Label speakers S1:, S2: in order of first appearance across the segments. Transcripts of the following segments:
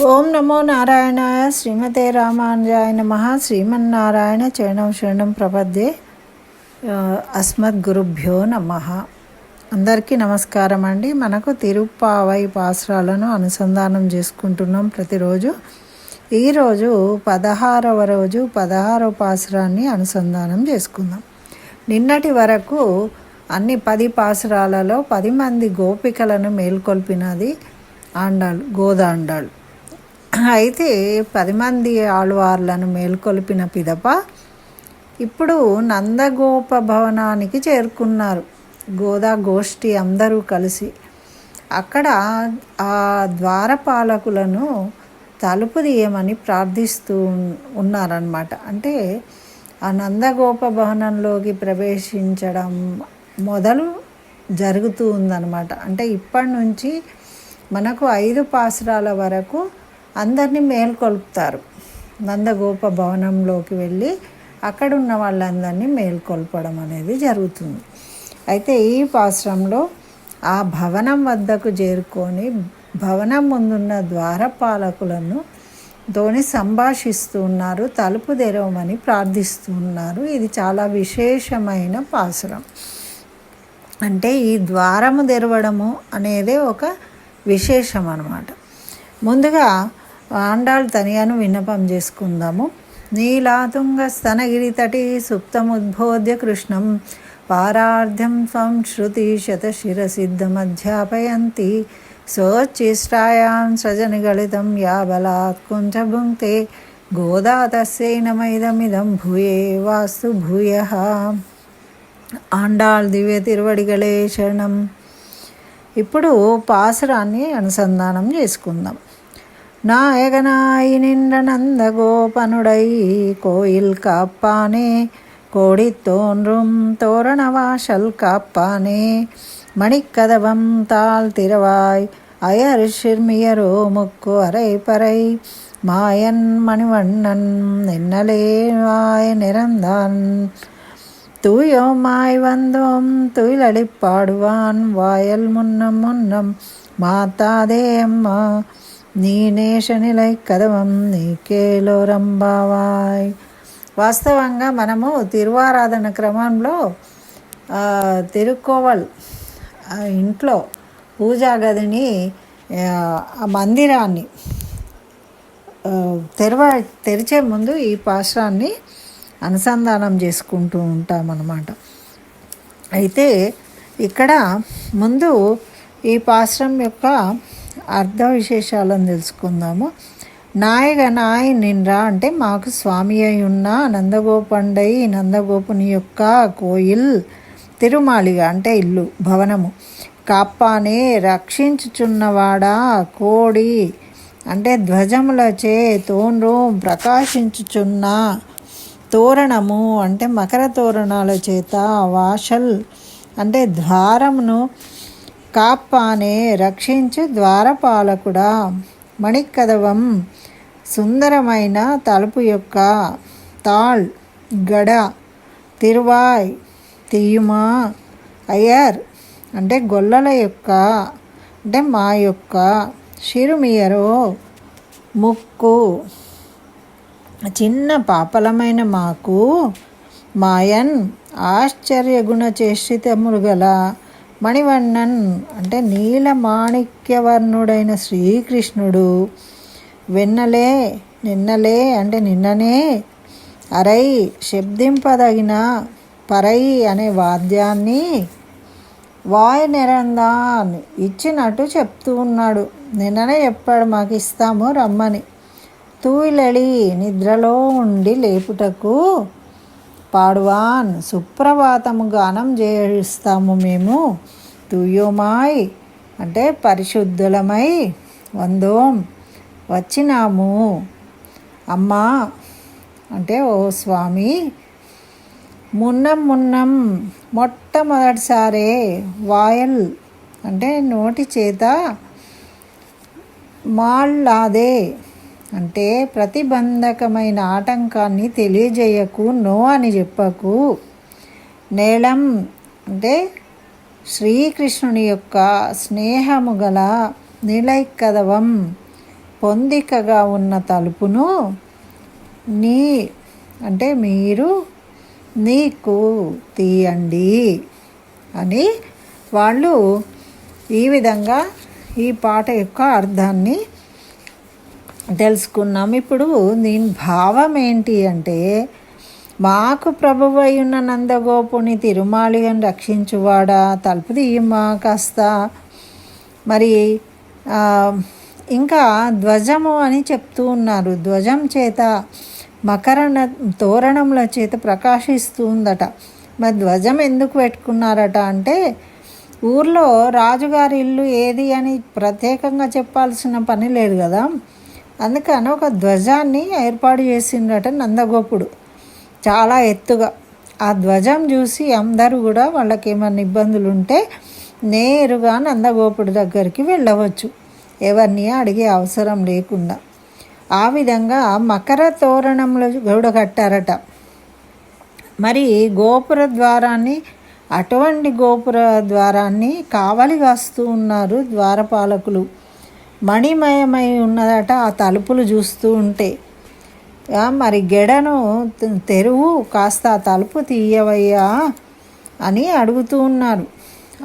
S1: ఓం నమో నారాయణాయ శ్రీమతే రామానుజాయ నమ. శ్రీమన్నారాయణ చరణం శరణం ప్రపద్యే ఆ, అస్మద్ గురుభ్యో నమ. అందరికీ నమస్కారం అండి. మనకు తిరుప్పావై పాసురాలను అనుసంధానం చేసుకుంటున్నాం ప్రతిరోజు. ఈరోజు పదహారవ రోజు పదహారవ పాసురాన్ని అనుసంధానం చేసుకుందాం. నిన్నటి వరకు అన్ని పది పాసురాలలో పది మంది గోపికలను మేల్కొల్పినది ఆండాళ్ళు గోదాండాళ్ళు అయితే పది మంది ఆళ్వార్లను మేల్కొల్పిన పిదప ఇప్పుడు నందగోప భవనానికి చేరుకున్నారు. గోదా గోష్ఠి అందరూ కలిసి అక్కడ ఆ ద్వారపాలకులను తలుపు తీయమని ప్రార్థిస్తూ ఉన్- అంటే ఆ నందగోప భవనంలోకి ప్రవేశించడం మొదలు జరుగుతూ ఉందన్నమాట. అంటే ఇప్పటి నుంచి మనకు ఐదు పాసరాల వరకు అందరినీ మేల్కొల్పుతారు. నందగోప భవనంలోకి వెళ్ళి అక్కడ ఉన్న వాళ్ళందరినీ మేల్కొల్పడం అనేది జరుగుతుంది. అయితే ఈ పాశ్రంలో ఆ భవనం వద్దకు చేరుకొని భవనం ముందున్న ద్వారపాలకులను తోని సంభాషిస్తూ ఉన్నారు తలుపు తెరవమని ప్రార్థిస్తూ ఉన్నారు. ఇది చాలా విశేషమైన పాసురం అంటే ఈ ద్వారము తెరవడము అనేది ఒక విశేషం అన్నమాట. ముందుగా ఆండాళ్ తనియను విన్నపం చేసుకుందాము. నీలాతుంగ స్తనగిరి తటి సుప్తముద్బోధ్య కృష్ణం. పారార్థ్యం త్వం శృతి శతశిరసిద్ధమధ్యాపయంతి సోచ్చిష్టాయాం సృజనిగళితం యా బలాత్ కుంచభుంక్తే గోదా తస్యై నమైదమిదం భూయే వాస్తు భూయ. ఆండాళ్ దివ్య తిరువడిగళే శరణం. ఇప్పుడు పాసురాన్ని అనుసంధానం చేసుకుందాం. நாயகனாய் நின்ற நந்த கோபனுடை கோயில் காப்பானே. கோடி தோன்றும் தோரணவாசல் காப்பானே. மணிக்கதவம் தாழ் திருவாய் அயர் சிறுமியரோ முக்கு அரை பறை மாயன் மணிவண்ணன் நின்னலேவாய் நிறந்தான். தூயோமாய் வந்தோம் துயிலடிப்பாடுவான் வாயல் முன்னம் முன்னம். மாத்தாதே அம்மா నీ నేషనిలై కదవం నీకేలో రంబావాయ్ వాస్తవంగా మనము తిరువారాధన క్రమంలో ఆ, తిరుక్కోవల్ ఇంట్లో పూజా గదిని ఆ, మందిరాన్ని తెరవ తెరిచే ముందు ఈ పాశ్రాన్ని అనుసంధానం చేసుకుంటూ ఉంటాం అన్నమాట అయితే ఇక్కడ ముందు ఈ పాశ్రం యొక్క అర్థ విశేషాలను తెలుసుకుందాము. నాయక నాయ నిండ్రా అంటే మాకు స్వామి అయి ఉన్న నందగోపండై నందగోపుని యొక్క కోయిల్ తిరుమాళిగ అంటే ఇల్లు భవనము. కాప్పానే రక్షించుచున్నవాడా కోడి అంటే ధ్వజములచే తోన్రు ప్రకాశించుచున్న. తోరణము అంటే మకర తోరణాల చేత వాషల్ అంటే ద్వారమును కాప్పానే రక్షించు ద్వారపాలకుడా. మణికదవం సుందరమైన తలుపు యొక్క తాళ్ గడ తిరువాయ్ తీయుమా అయ్యర్ అంటే గొల్లల యొక్క అంటే మా యొక్క శిరుమియరో ముక్కు. చిన్న పాపలమైన మాకు మాయన్ ఆశ్చర్యగుణ చేష్టితములు గల మణివన్నన్ అంటే నీల మాణిక్యవర్ణుడైన శ్రీకృష్ణుడు వెన్నలే నిన్నలే అంటే నిన్ననే అరై శబ్దింపదగిన పరై అనే వాద్యాన్ని వాయు నిరందాన్ ఇచ్చినట్టు చెప్తూ ఉన్నాడు. నిన్ననే చెప్పాడు మాకు ఇస్తాము రమ్మని. తూయిలడి నిద్రలో ఉండి లేపుటకు పాడువాన్. సుప్రభాతము గానం చేయిస్తాము మేము. తుయోమాయ్. అంటే పరిశుద్ధులమై వందోం. వచ్చినాము. అమ్మా. అంటే ఓ స్వామి. మున్నం మున్నం మొట్టమొదటిసారే వాయల్. అంటే నోటి చేత మాళ్ళాదే అంటే ప్రతిబంధకమైన ఆటంకాన్ని తెలియజేయకు నో అని చెప్పకు. నేలం అంటే శ్రీకృష్ణుని యొక్క స్నేహము గల నిలైకదవం పొందికగా ఉన్న తలుపును నీ అంటే మీరు నీకు తీయండి అని వాళ్ళు ఈ విధంగా ఈ పాట యొక్క అర్థాన్ని తెలుసుకున్నాం. ఇప్పుడు దీని భావం ఏంటి అంటే మాకు ప్రభువై ఉన్న నందగోపుని తిరుమాలిగని రక్షించువాడా? తలుపు తీయమా కాస్త. మరి ఇంకా ధ్వజము అని చెప్తూ ఉన్నారు. ధ్వజం చేత మకరణ తోరణముల చేత ప్రకాశిస్తూ ఉందట మరి ధ్వజం ఎందుకు పెట్టుకున్నారట అంటే ఊర్లో రాజుగారి ఇల్లు ఏది అని ప్రత్యేకంగా చెప్పాల్సిన పని లేదు కదా. అందుకని ఒక ధ్వజాన్ని ఏర్పాటు చేసిండట నందగోపుడు. చాలా ఎత్తుగా. ఆ ధ్వజం చూసి అందరూ కూడా వాళ్ళకి ఏమైనా ఇబ్బందులు ఉంటే నేరుగా నందగోపుడు దగ్గరికి వెళ్ళవచ్చు. ఎవరిని అడిగే అవసరం లేకుండా. ఆ విధంగా మకర తోరణంలో గౌడ కట్టారట. మరి గోపుర ద్వారాన్ని అటువంటి గోపుర ద్వారాన్ని కావలి కాస్తూ ఉన్నారు ద్వారపాలకులు. మణిమయమై ఉన్నదట ఆ తలుపులు చూస్తూ ఉంటే. మరి గెడను తెరువు కాస్త ఆ తలుపు తీయవయ్యా అని అడుగుతూ ఉన్నారు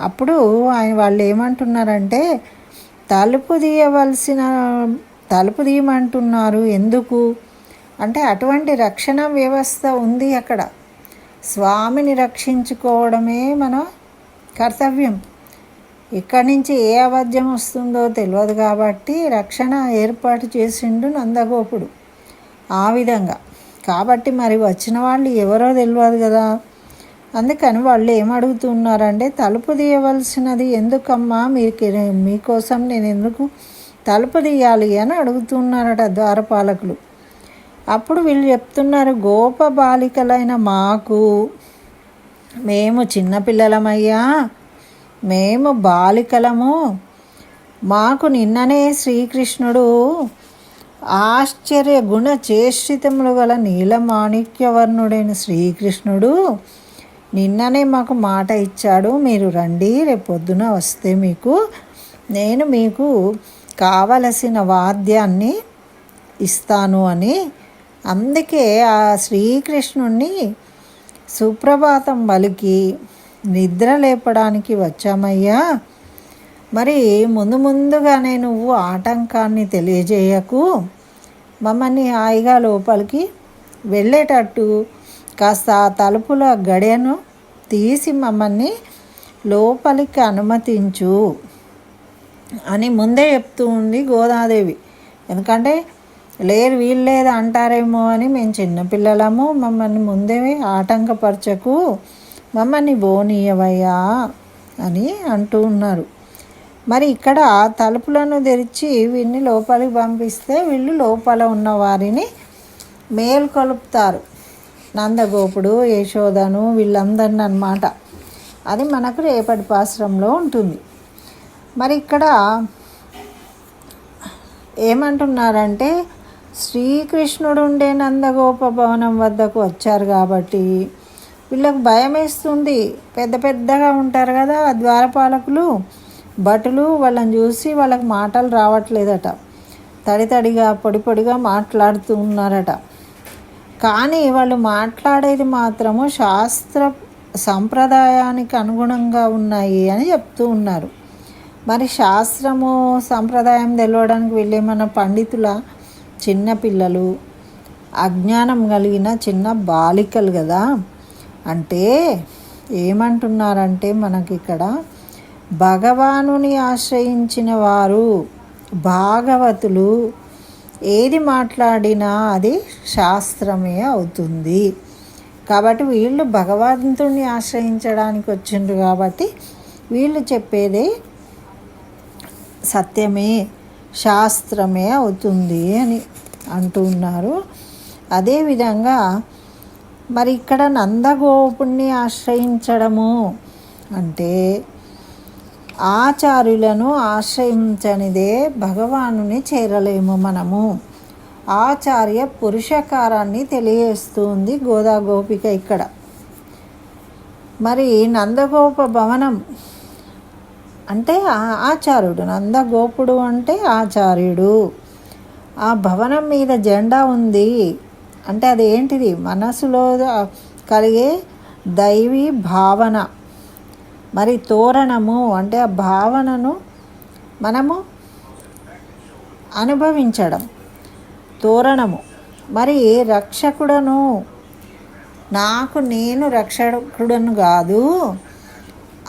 S1: అప్పుడు ఆయన వాళ్ళు ఏమంటున్నారంటే తలుపు తీయవలసిన తలుపు తీయమంటున్నారు ఎందుకు? అంటే అటువంటి రక్షణ వ్యవస్థ ఉంది అక్కడ. స్వామిని రక్షించుకోవడమే మన కర్తవ్యం. ఇక్కడి నుంచి ఏ అబద్ధం వస్తుందో తెలియదు కాబట్టి రక్షణ ఏర్పాటు చేసిండు నందగోపుడు. ఆ విధంగా. కాబట్టి మరి వచ్చిన వాళ్ళు ఎవరో తెలియదు కదా. అందుకని వాళ్ళు ఏం అడుగుతున్నారంటే తలుపు తీయవలసినది ఎందుకమ్మా? మీకు మీకోసం నేను ఎందుకు తలుపు తీయాలి అని అడుగుతున్నారట ద్వారపాలకులు. అప్పుడు వీళ్ళు చెప్తున్నారు గోప బాలికలైన మాకు మేము చిన్నపిల్లలమయ్యా మేము బాలికలము. మాకు నిన్ననే శ్రీకృష్ణుడు ఆశ్చర్య గుణ చేష్టితములు గల నీలమాణిక్యవర్ణుడైన శ్రీకృష్ణుడు నిన్ననే మాకు మాట ఇచ్చాడు. మీరు రండి రేపొద్దున వస్తే మీకు నేను మీకు కావలసిన వాద్యాన్ని ఇస్తాను అని. అందుకే ఆ శ్రీకృష్ణుణ్ణి సుప్రభాతం పలికి నిద్ర లేపడానికి వచ్చామయ్యా. మరి ముందు ముందుగానే నువ్వు ఆటంకాన్ని తెలియజేయకు. మమ్మల్ని హాయిగా లోపలికి వెళ్ళేటట్టు కాస్త ఆ తలుపుల గడియను తీసి మమ్మల్ని లోపలికి అనుమతించు అని ముందే చెప్తూ ఉంది గోదాదేవి. ఎందుకంటే లేరు వీళ్ళు లేదు అంటారేమో అని మేము చిన్నపిల్లలము మమ్మల్ని ముందే ఆటంకపరచకు. మమ్మల్ని బోనీయవయ్యా అని అంటూ ఉన్నారు. మరి ఇక్కడ తలుపులను తెరిచి వీళ్ళని లోపలికి పంపిస్తే వీళ్ళు లోపల ఉన్న వారిని మేల్కొలుపుతారు నందగోపుడు యశోదను వీళ్ళందరిని అన్నమాట. అది మనకు రేపటి పాశ్రంలో ఉంటుంది. మరి ఇక్కడ ఏమంటున్నారంటే శ్రీకృష్ణుడు ఉండే నందగోప భవనం వద్దకు వచ్చారు కాబట్టి వీళ్ళకు భయం వేస్తుంది పెద్ద పెద్దగా ఉంటారు కదా ఆ ద్వారపాలకులు. భటులు వాళ్ళని చూసి వాళ్ళకి మాటలు రావట్లేదట. తడి తడిగా పొడి పొడిగా మాట్లాడుతూ ఉన్నారట. కానీ వాళ్ళు మాట్లాడేది మాత్రము శాస్త్ర సంప్రదాయానికి అనుగుణంగా ఉన్నాయి అని చెప్తూ ఉన్నారు. మరి శాస్త్రము సంప్రదాయం తెలవడానికి వెళ్ళేమన్న పండితుల? చిన్నపిల్లలు అజ్ఞానం కలిగిన చిన్న బాలికలు కదా? అంటే ఏమంటున్నారంటే మనకి ఇక్కడ భగవానుని ఆశ్రయించిన వారు భాగవతులు ఏది మాట్లాడినా అది శాస్త్రమే అవుతుంది. కాబట్టి వీళ్ళు భగవంతుణ్ణి ఆశ్రయించడానికి వచ్చిండ్రు కాబట్టి వీళ్ళు చెప్పేది సత్యమే శాస్త్రమే అవుతుంది అని అంటున్నారు. అదేవిధంగా మరి ఇక్కడ నందగోపుణ్ణి ఆశ్రయించడము అంటే ఆచార్యులను ఆశ్రయించనిదే భగవానుని చేరలేము మనము. ఆచార్య పురుషకారాన్ని తెలియజేస్తుంది గోదా గోపిక ఇక్కడ. మరి నందగోప భవనం అంటే ఆచార్యుడు నందగోపుడు అంటే ఆచార్యుడు. ఆ భవనం మీద జెండా ఉంది. అంటే అది ఏంటిది మనసులో కలిగే దైవీ భావన. మరి తోరణము అంటే ఆ భావనను మనము అనుభవించడం. తోరణము. మరి రక్షకుడను? నాకు నేను రక్షకుడను కాదు.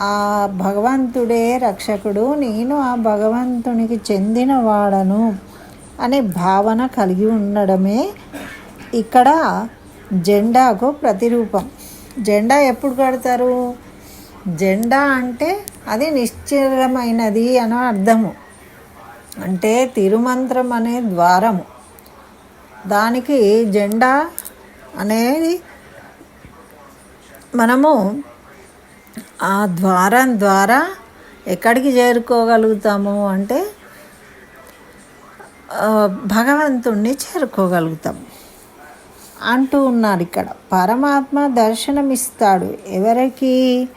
S1: ఆ భగవంతుడే రక్షకుడు. నేను ఆ భగవంతునికి చెందినవాడను అనే భావన కలిగి ఉండడమే ఇక్కడ జెండాకు ప్రతిరూపం. జెండా ఎప్పుడు కడతారు? జెండా అంటే అది నిశ్చలమైనది అని అర్థము. అంటే తిరుమంత్రం అనే ద్వారము. దానికి జెండా అనేది మనము ఆ ద్వారం ద్వారా ఎక్కడికి చేరుకోగలుగుతాము అంటే భగవంతుణ్ణి చేరుకోగలుగుతాం అంటూ ఉన్నారు ఇక్కడ. పరమాత్మ దర్శనమిస్తాడు. ఎవరికి?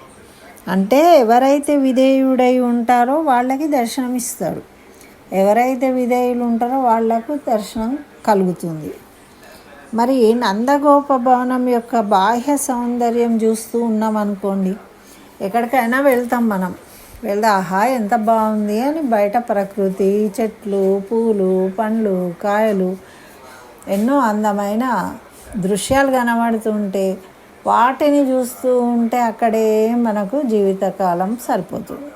S1: అంటే ఎవరైతే విధేయుడై ఉంటారో వాళ్ళకి దర్శనమిస్తాడు. ఎవరైతే విధేయులు ఉంటారో వాళ్ళకు దర్శనం కలుగుతుంది. మరి నందగోప భవనం యొక్క బాహ్య సౌందర్యం చూస్తూ ఉన్నాం అనుకోండి. ఎక్కడికైనా వెళ్తాం మనం. వెళ్తే ఆహా ఎంత బాగుంది అని బయట ప్రకృతి చెట్లు పూలు పండ్లు కాయలు ఎన్నో అందమైన దృశ్యాలు కనబడుతుంటే వాటిని చూస్తూ ఉంటే అక్కడే మనకు జీవితకాలం సరిపోతుంది.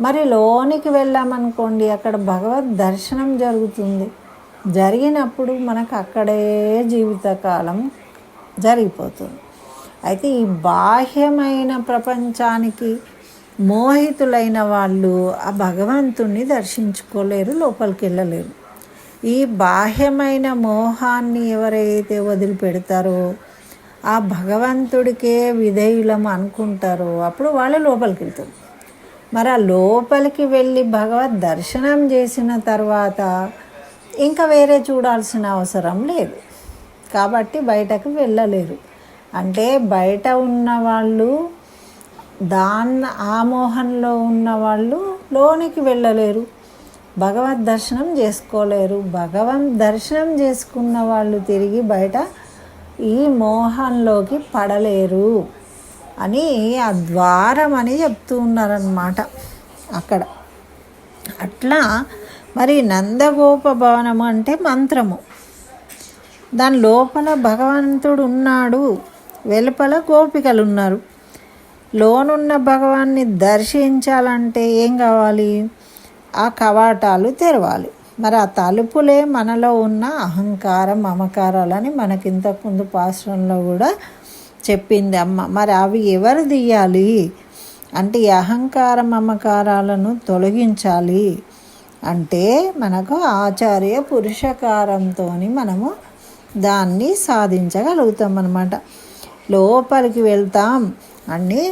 S1: మరి లోనికి వెళ్ళామనుకోండి అక్కడ భగవద్ దర్శనం జరుగుతుంది. జరిగినప్పుడు మనకు అక్కడే జీవితకాలం జరిగిపోతుంది. అయితే ఈ బాహ్యమైన ప్రపంచానికి మోహితులైన వాళ్ళు ఆ భగవంతుణ్ణి దర్శించుకోలేరు లోపలికి వెళ్ళలేరు. ఈ బాహ్యమైన మోహాన్ని ఎవరైతే వదిలిపెడతారో ఆ భగవంతుడికే విధేయులం అనుకుంటారో అప్పుడు వాళ్ళు లోపలికి వెళ్తారు. మరి ఆ లోపలికి వెళ్ళి భగవద్ దర్శనం చేసిన తర్వాత ఇంకా వేరే చూడాల్సిన అవసరం లేదు. కాబట్టి బయటకు వెళ్ళలేరు. అంటే బయట ఉన్న వాళ్ళు దాన్న ఆ మోహంలో ఉన్న వాళ్ళు లోనికి వెళ్ళలేరు. భగవద్ దర్శనం చేసుకోలేరు. భగవన్ దర్శనం చేసుకున్న వాళ్ళు తిరిగి బయట ఈ మోహంలోకి పడలేరు అని ఆ ద్వారం అని చెప్తూ ఉన్నారనమాట అక్కడ. అట్లా మరి నందగోప భవనము అంటే మంత్రము. దాని లోపల భగవంతుడు ఉన్నాడు. వెలుపల గోపికలు ఉన్నారు లోనున్న భగవాన్ని దర్శించాలంటే ఏం కావాలి? ఆ కవాటాలు తెరవాలి. మరి ఆ తలుపులే మనలో ఉన్న అహంకారం మమకారాలని మనకి ఇంతకుముందు పాశ్రంలో కూడా చెప్పింది అమ్మ. మరి అవి ఎవరు తీయాలి? అంటే ఈ అహంకార మమకారాలను తొలగించాలి అంటే మనకు ఆచార్య పురుషకారంతో మనము దాన్ని సాధించగలుగుతాం అనమాట లోపలికి వెళ్తాం అన్నీ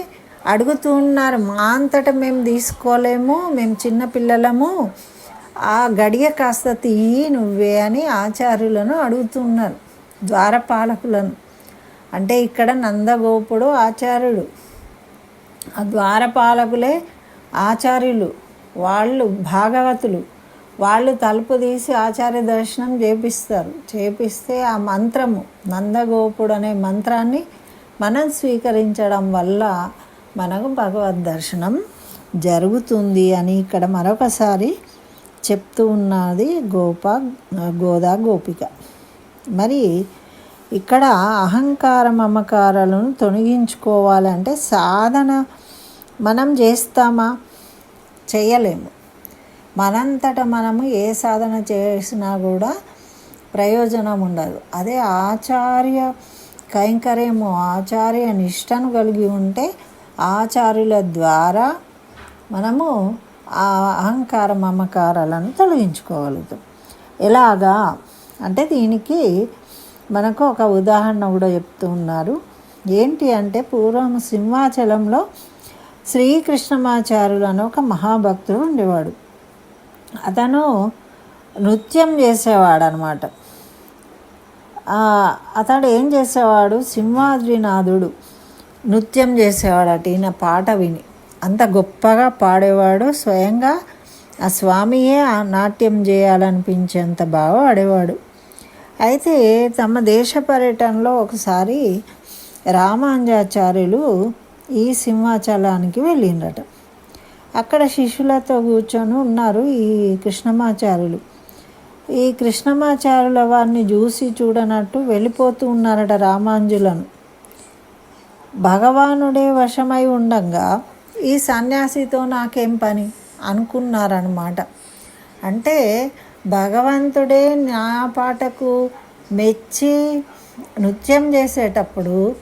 S1: అడుగుతున్నారు మా అంతటా మేము తీసుకోలేము మేము చిన్నపిల్లలము ఆ గడియ కాస్త తీయి నువ్వే అని ఆచార్యులను అడుగుతున్నారు ద్వారపాలకులను. అంటే ఇక్కడ నందగోపుడు ఆచార్యుడు. ఆ ద్వారపాలకులే ఆచార్యులు వాళ్ళు భాగవతులు. వాళ్ళు తలుపు తీసి ఆచార్య దర్శనం చేపిస్తారు. చేపిస్తే ఆ మంత్రము నందగోపుడు అనే మంత్రాన్ని మనం స్వీకరించడం వల్ల మనకు భగవద్ దర్శనం జరుగుతుంది అని ఇక్కడ మరొకసారి చెప్తూ ఉన్నది గోప గోదా గోపిక. మరి ఇక్కడ అహంకార మమకారాలను తొలగించుకోవాలంటే సాధన మనం చేస్తామా? చేయలేము. మనంతట మనము ఏ సాధన చేసినా కూడా ప్రయోజనం ఉండదు. అదే ఆచార్య కైంకర్యము ఆచార్య నిష్టను కలిగి ఉంటే ఆచార్యుల ద్వారా మనము ఆ అహంకార మమకారాలను తొలగించుకోగలుగుతాం. ఎలాగా? అంటే దీనికి మనకు ఒక ఉదాహరణ కూడా చెప్తూ ఉన్నారు. ఏంటి అంటే పూర్వం సింహాచలంలో శ్రీకృష్ణమాచారులు అని ఒక మహాభక్తుడు ఉండేవాడు. అతను నృత్యం చేసేవాడు అనమాట అతడు ఏం చేసేవాడు? సింహాద్రినాథుడు నృత్యం చేసేవాడు ఈయన పాట విని. అంత గొప్పగా పాడేవాడు స్వయంగా ఆ స్వామియే ఆ నాట్యం చేయాలనిపించేంత బాగా ఆడేవాడు. అయితే తమ దేశ పర్యటనలో ఒకసారి రామాంజాచార్యులు ఈ సింహాచలానికి వెళ్ళిండట అక్కడ శిష్యులతో కూర్చొని ఉన్నారు ఈ కృష్ణమాచార్యులు. ఈ కృష్ణమాచార్యుల వారిని చూసి చూడనట్టు వెళ్ళిపోతూ ఉన్నారట రామాంజులను భగవానుడే వశమై ఉండంగా ఈ సన్యాసితో నాకేం పని? అనుకున్నారనమాట అంటే భగవంతుడే నా పాటకు మెచ్చి నృత్యం చేసేటప్పుడు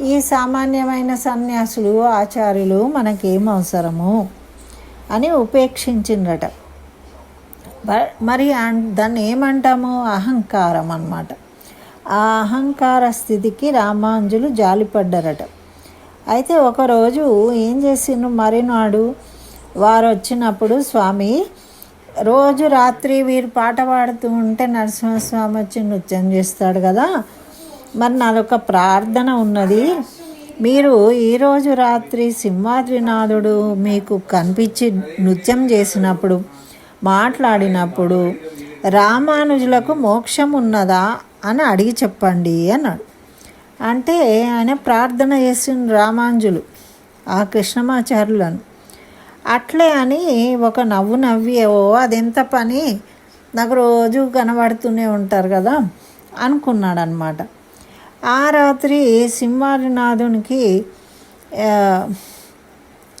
S1: ఈ సామాన్యమైన సన్యాసులు ఆచార్యులు మనకేం అవసరము అని ఉపేక్షించిండ్రట. మరి అన్- దాన్ని ఏమంటాము అహంకారం అన్నమాట ఆ అహంకార స్థితికి రామాంజులు జాలిపడ్డారట. అయితే ఒకరోజు ఏం చేసిండ్రు మరినాడు? వారు వచ్చినప్పుడు స్వామి రోజు రాత్రి వీరు పాట పాడుతూ ఉంటే నరసింహస్వామి వచ్చి నృత్యం చేస్తాడు కదా. మరి నాదొక ప్రార్థన ఉన్నది. మీరు ఈరోజు రాత్రి సింహాద్రినాథుడు మీకు కనిపించి నృత్యం చేసినప్పుడు మాట్లాడినప్పుడు రామానుజులకు మోక్షం ఉన్నదా? అని అడిగి చెప్పండి అన్నాడు. అంటే ఆయన ప్రార్థన చేసిన రామాంజులు ఆ కృష్ణమాచార్యులను. అట్లే అని ఒక నవ్వు నవ్వి ఓ అదెంత పని? నాకు రోజు కనబడుతూనే ఉంటారు కదా అనుకున్నాడు అనమాట ఆ రాత్రి సింహారినాథునికి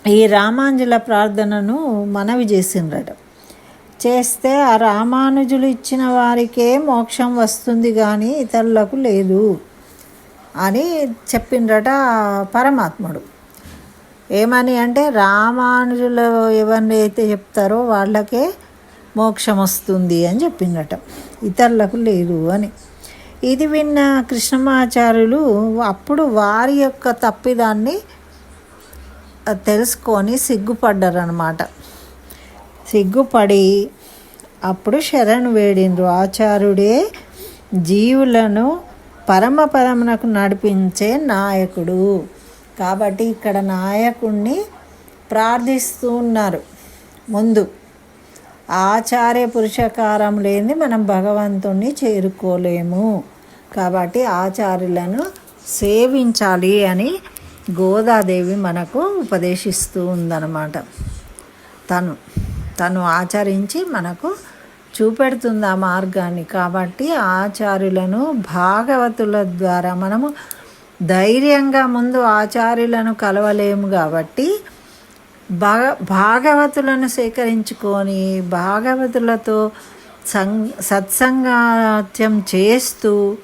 S1: ఈ రామాంజుల ప్రార్థనను మనవి చేసిండ్రట. చేస్తే ఆ రామానుజులు ఇచ్చిన వారికే మోక్షం వస్తుంది కానీ ఇతరులకు లేదు అని చెప్పిండ్రట పరమాత్ముడు. ఏమని అంటే రామానుజులు ఎవరినైతే చెప్తారో వాళ్ళకే మోక్షం వస్తుంది అని చెప్పిండట ఇతరులకు లేదు అని. ఇది విన్న కృష్ణమాచార్యులు అప్పుడు వారి యొక్క తప్పిదాన్ని తెలుసుకొని సిగ్గుపడ్డారనమాట సిగ్గుపడి అప్పుడు శరణు వేడిండ్రు. ఆచార్యుడే జీవులను పరమపరమునకు నడిపించే నాయకుడు. కాబట్టి ఇక్కడ నాయకుణ్ణి ప్రార్థిస్తూ ఉన్నారు. ముందు ఆచార్య పురుషకారం లేని మనం భగవంతుణ్ణి చేరుకోలేము. కాబట్టి ఆచార్యులను సేవించాలి అని గోదాదేవి మనకు ఉపదేశిస్తూ ఉందన్నమాట. తను తను ఆచరించి మనకు చూపెడుతుంది ఆ మార్గాన్ని కాబట్టి ఆచార్యులను భాగవతుల ద్వారా మనము ధైర్యంగా ముందు ఆచార్యులను కలవలేము కాబట్టి భాగ భాగవతులను సేకరించుకొని భాగవతులతో సం సత్సంగాత్యం చేస్తూ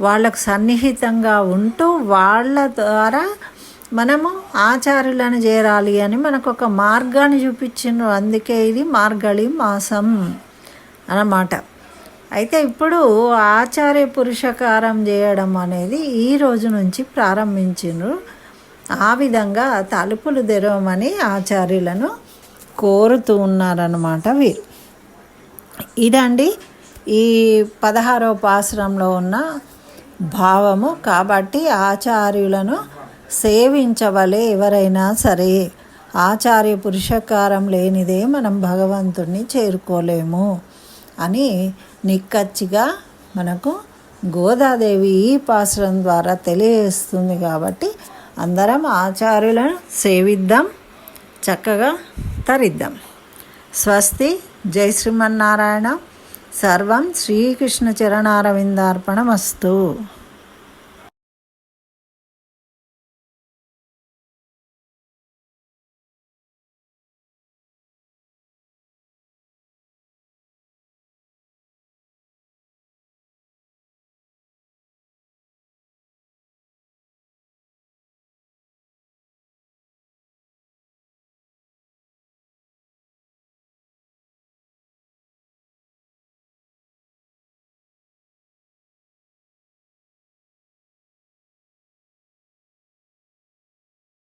S1: వాళ్ళకు సన్నిహితంగా ఉంటూ వాళ్ళ ద్వారా మనము ఆచార్యులను చేరాలి అని మనకు ఒక మార్గాన్ని చూపించిండ్రు. అందుకే ఇది మార్గళి మాసం. అన్నమాట. అయితే ఇప్పుడు ఆచార్య పురుషకారం చేయడం అనేది ఈ రోజు నుంచి ప్రారంభించిండ్రు. ఆ విధంగా తలుపులు తెరవమని ఆచార్యులను కోరుతూ ఉన్నారన్నమాట వీరు. ఇదండి ఈ పదహారవ పాశ్రంలో ఉన్న భావము. కాబట్టి ఆచార్యులను సేవించవలే ఎవరైనా సరే. ఆచార్య పురుషకారం లేనిదే మనం భగవంతుణ్ణి చేరుకోలేము. అని నిక్కచ్చిగా మనకు గోదాదేవి ఈ పాసురం ద్వారా తెలియజేస్తుంది కాబట్టి అందరం ఆచార్యులను సేవిద్దాం చక్కగా తరిద్దాం. స్వస్తి. జై శ్రీమన్నారాయణ. సర్వం శ్రీకృష్ణ చరణారవిందార్పణమస్తు